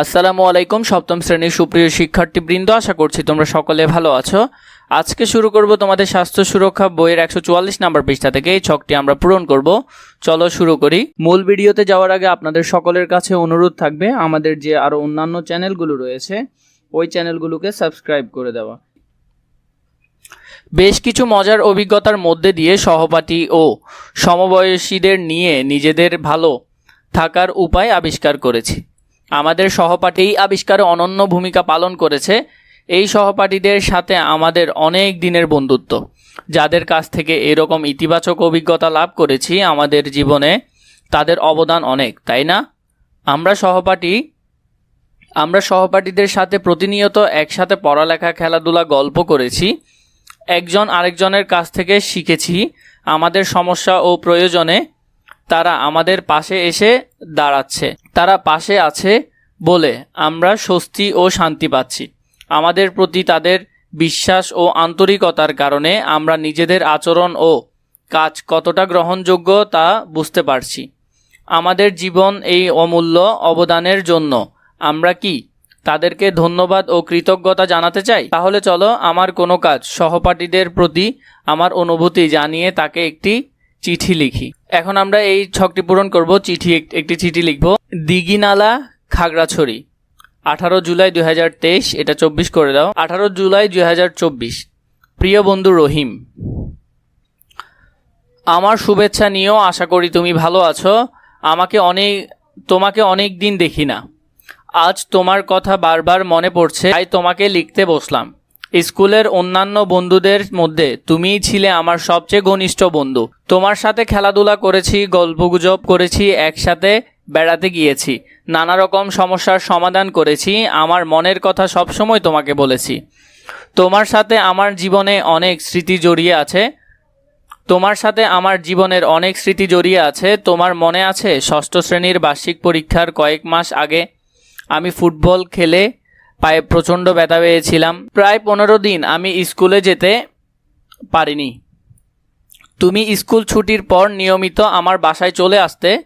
আসসালামু আলাইকুম, সপ্তম শ্রেণির সুপ্রিয় শিক্ষার্থীবৃন্দ, আশা করছি তোমরা সকলে ভালো আছো। আজকে শুরু করব তোমাদের স্বাস্থ্য সুরক্ষা বইয়ের একশো চুয়াল্লিশ নাম্বার পৃষ্ঠা থেকে, এই ছকটি আমরা পূরণ করব। চলো শুরু করি। মূল ভিডিওতে যাওয়ার আগে আপনাদের সকলের কাছে অনুরোধ থাকবে, আমাদের যে আরও অন্যান্য চ্যানেলগুলো রয়েছে, ওই চ্যানেলগুলোকে সাবস্ক্রাইব করে দেওয়া। বেশ কিছু মজার অভিজ্ঞতার মধ্যে দিয়ে সহপাঠী ও সমবয়সীদের নিয়ে নিজেদের ভালো থাকার উপায় আবিষ্কার করেছি। আমাদের সহপাঠী আবিষ্কারে অনন্য ভূমিকা পালন করেছে। এই সহপাঠীদের সাথে আমাদের অনেক দিনের বন্ধুত্ব। যাদের কাছ থেকে এরকম ইতিবাচক অভিজ্ঞতা লাভ করেছি আমাদের জীবনে, তাদের অবদান অনেক, তাই না? আমরা সহপাঠী, আমরা সহপাঠীদের সাথে প্রতিনিয়ত একসাথে পড়ালেখা, খেলাধুলা, গল্প করেছি। একজন আরেকজনের কাছ থেকে শিখেছি আমাদের সমস্যা ও প্রয়োজনে। তারা আমাদের পাশে এসে দাঁড়াচ্ছে। তারা পাশে আছে বলে আমরা স্বস্তি ও শান্তি পাচ্ছি। আমাদের প্রতি তাদের বিশ্বাস ও আন্তরিকতার কারণে আমরা নিজেদের আচরণ ও কাজ কতটা গ্রহণযোগ্য তা বুঝতে পারছি। আমাদের জীবন এই অমূল্য অবদানের জন্য। আমরা কি তাদেরকে ধন্যবাদ ও কৃতজ্ঞতা জানাতে চাই? তাহলে চলো আমার কোনো কাজ সহপাঠীদের প্রতি আমার অনুভূতি জানিয়ে তাকে একটি চিঠি লিখি। এখন আমরা এই ছকটি পূরণ করব, চিঠি একটি চিঠি লিখব। দিঘিনালা খাগড়াছড়ি, আঠারো জুলাই দুই হাজার তেইশ, এটা চব্বিশ করে দাও। আঠারো জুলাই দুই হাজার চব্বিশ, প্রিয় বন্ধু রহিম, আমার শুভেচ্ছা নিয়েও আশা করি তুমি ভালো আছো। আমাকে অনেক, তোমাকে অনেক দিন দেখি না। আজ তোমার কথা বারবার মনে পড়ছে, তাই তোমাকে লিখতে বসলাম। স্কুলের অন্যান্য বন্ধুদের মধ্যে তুমিই ছিলে আমার সবচেয়ে ঘনিষ্ঠ বন্ধু। তোমার সাথে খেলাধুলা করেছি, গল্পগুজব করেছি, একসাথে বেড়াতে গিয়েছি। নানা রকম সমস্যার সমাধান করেছি, আমার মনের কথা সবসময় তোমাকে বলেছি। তোমার সাথে আমার জীবনে অনেক স্মৃতি জড়িয়ে আছে। তোমার সাথে আমার জীবনের অনেক স্মৃতি জড়িয়ে আছে। তোমার মনে আছে ষষ্ঠ শ্রেণির বার্ষিক পরীক্ষার কয়েক মাস আগে আমি ফুটবল খেলে পায়ে প্রচণ্ড ব্যথা পেয়েছিলাম। প্রায় পনেরো দিন আমি স্কুলে যেতে পারিনি। তুমি স্কুল ছুটির পর নিয়মিত আমার বাসায় চলে আসতে।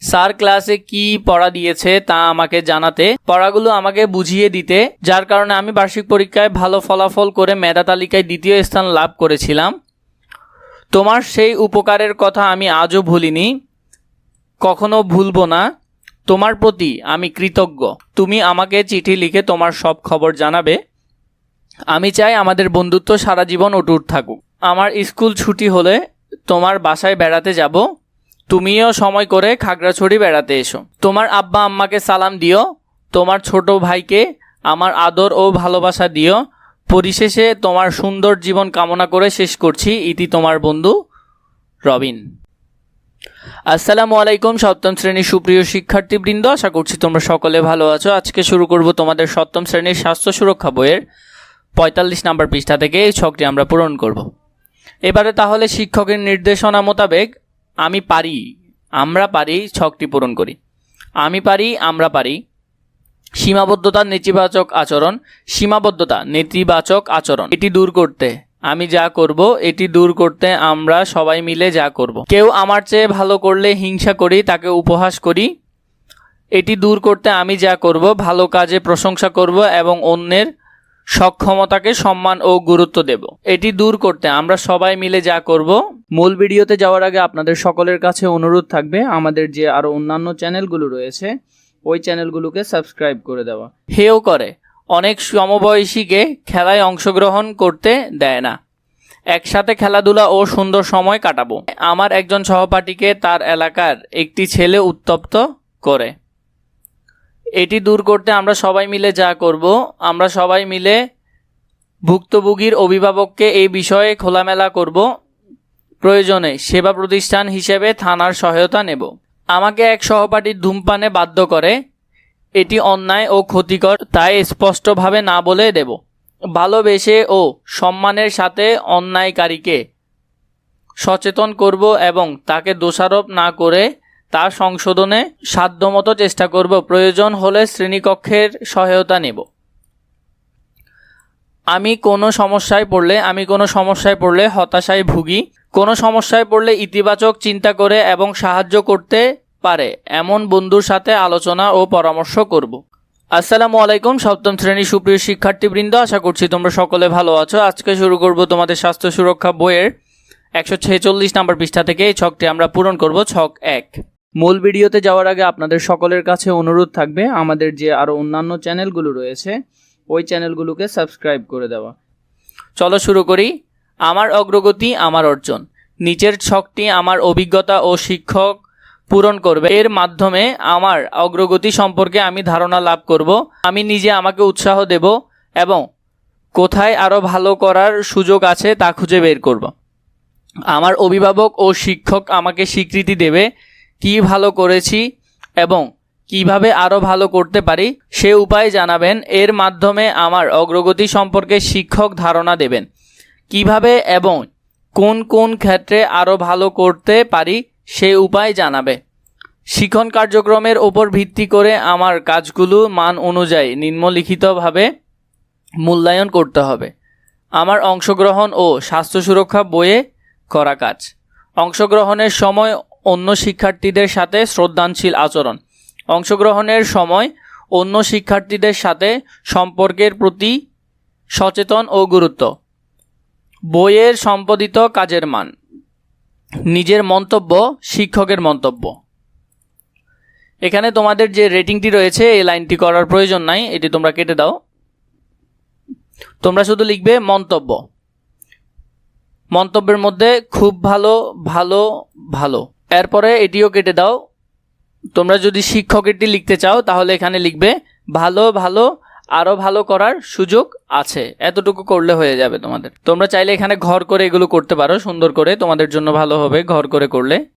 স্যার ক্লাসে কি পড়া দিয়েছে তা আমাকে জানাতে। পড়াগুলো আমাকে বুঝিয়ে দিতে, যার কারণে আমি বার্ষিক পরীক্ষায় ভালো ফলাফল করে মেধা তালিকায় দ্বিতীয় স্থান লাভ করেছিলাম। তোমার সেই উপকারের কথা আমি আজও ভুলিনি। কখনো ভুলবো না। তোমার প্রতি আমি কৃতজ্ঞ। তুমি আমাকে চিঠি লিখে তোমার সব খবর জানাবে। আমি চাই আমাদের বন্ধুত্ব সারা জীবন অটুট থাকুক। আমার স্কুল ছুটি হলে তোমার বাসায় বেড়াতে যাব। তুমিও সময় করে খাগড়াছড়ি বেড়াতে এসো। তোমার আব্বা আম্মাকে সালাম দিও। তোমার ছোট ভাইকে আমার আদর ও ভালোবাসা দিও। পরিশেষে তোমার সুন্দর জীবন কামনা করে শেষ করছি। ইতি তোমার বন্ধু রবিন। আসসালামু আলাইকুম সপ্তম শ্রেণির সুপ্রিয় শিক্ষার্থীবৃন্দ। আশা করছি তোমরা সকলে ভালো আছো। আজকে শুরু করব তোমাদের সপ্তম শ্রেণির স্বাস্থ্য সুরক্ষা বইয়ের পঁয়তাল্লিশ নাম্বার পৃষ্ঠা থেকে এই ছকটি আমরা পূরণ করব। এবারে তাহলে শিক্ষকের নির্দেশনা মোতাবেক আমি পারি, আমরা পারি ছকটি পূরণ করি। আমি পারি, আমরা পারি। সীমাবদ্ধতা নেতিবাচক আচরণ, সীমাবদ্ধতা নেতিবাচক আচরণ। এটি দূর করতে আমি যা করব, এটি দূর করতে আমরা সবাই মিলে যা করব। কেউ আমার চেয়ে ভালো করলে হিংসা করি, তাকে উপহাস করি। এটি দূর করতে আমি যা করব, ভালো কাজে প্রশংসা করব এবং অন্যের সক্ষমতাকে সম্মান ও গুরুত্ব দেব। এটি দূর করতে আমরা সবাই মিলে যা করব। মূল ভিডিওতে যাওয়ার আগে আপনাদের সকলের কাছে অনুরোধ থাকবে, আমাদের যে আরও অন্যান্য চ্যানেলগুলো রয়েছে, ওই চ্যানেলগুলোকে সাবস্ক্রাইব করে দেওয়া। হেও করে! অনেক সমবয়সীকে খেলায় অংশগ্রহণ করতে দেয় না। একসাথে খেলাধুলা ও সুন্দর সময় কাটাবো। আমার একজন সহপাঠীকে তার এলাকার একটি ছেলে উত্তপ্ত করে। এটি দূর করতে আমরা সবাই মিলে যা করব, আমরা সবাই মিলে ভুক্তভোগীর অভিভাবককে এই বিষয়ে খোলামেলা করব। প্রয়োজনে সেবা প্রতিষ্ঠান হিসেবে থানার সহায়তা নেব। আমাকে এক সহপাঠীর ধূমপানে বাধ্য করে এটি অন্যায় ও ক্ষতিকর, তাই স্পষ্টভাবে না বলে দেব। ভালোবেসে ও সম্মানের সাথে অন্যায়কারীকে সচেতন করব এবং তাকে দোষারোপ না করে তার সংশোধনে সাধ্যমতো চেষ্টা করব। প্রয়োজন হলে শ্রেণীকক্ষের সহায়তা নেব। আমি কোনো সমস্যায় পড়লে, আমি কোনো সমস্যায় পড়লে হতাশায় ভুগি। কোনো সমস্যায় পড়লে ইতিবাচক চিন্তা করে এবং সাহায্য করতে পারে, এমন বন্ধুর সাথে আলোচনা ও পরামর্শ করব। আসসালামু আলাইকুম, সপ্তম শ্রেণির সুপ্রিয় শিক্ষার্থীবৃন্দ, আশা করছি তোমরা সকলে ভালো আছো। আজকে শুরু করব তোমাদের স্বাস্থ্য সুরক্ষা বইয়ের একশো ছেচল্লিশ নাম্বার পৃষ্ঠা থেকে। এই ছকটি আমরা পূরণ করব, ছক এক। মূল ভিডিওতে যাওয়ার আগে আপনাদের সকলের কাছে অনুরোধ থাকবে, আমাদের যে আরও অন্যান্য চ্যানেলগুলো রয়েছে, ওই চ্যানেলগুলোকে সাবস্ক্রাইব করে দেওয়া। চলো শুরু করি। আমার অগ্রগতি, আমার অর্জন। নিচের ছকটি আমার অভিজ্ঞতা ও শিক্ষক পূরণ করবে। এর মাধ্যমে আমার অগ্রগতি সম্পর্কে আমি ধারণা লাভ করব। আমি নিজে আমাকে উৎসাহ দেব এবং কোথায় আরও ভালো করার সুযোগ আছে তা খুঁজে বের করব। আমার অভিভাবক ও শিক্ষক আমাকে স্বীকৃতি দেবে কি ভালো করেছি এবং কীভাবে আরও ভালো করতে পারি সে উপায় জানাবেন। এর মাধ্যমে আমার অগ্রগতি সম্পর্কে শিক্ষক ধারণা দেবেন। কীভাবে এবং কোন কোন ক্ষেত্রে আরও ভালো করতে পারি সে উপায় জানাবে। শিখন কার্যক্রমের ওপর ভিত্তি করে আমার কাজগুলো মান অনুযায়ী নিম্নলিখিতভাবে মূল্যায়ন করতে হবে। আমার অংশগ্রহণ ও স্বাস্থ্য সুরক্ষা বইয়ে করা কাজ। অংশগ্রহণের সময় অন্য শিক্ষার্থীদের সাথে শ্রদ্ধানশীল আচরণ। অংশগ্রহণের সময় অন্য শিক্ষার্থীদের সাথে সম্পর্কের প্রতি সচেতন ও গুরুত্ব। বইয়ের সম্পাদিত কাজের মান। নিজের মন্তব্য, শিক্ষকের মন্তব্য। এখানে তোমাদের যে রেটিংটি রয়েছে, এই লাইনটি করার প্রয়োজন নাই, এটি তোমরা কেটে দাও। তোমরা শুধু লিখবে মন্তব্য। মন্তব্যের মধ্যে খুব ভালো ভালো ভালো। এরপরে এটিও কেটে দাও। তোমরা যদি শিক্ষকেরটি লিখতে চাও, তাহলে এখানে লিখবে, ভালো ভালো আরও ভালো করার সুযোগ আছে। এতটুকু করলে হয়ে যাবে তোমাদের। তোমরা চাইলে এখানে ঘর করে এগুলো করতে পারো, সুন্দর করে। তোমাদের জন্য ভালো হবে ঘর করে করলে।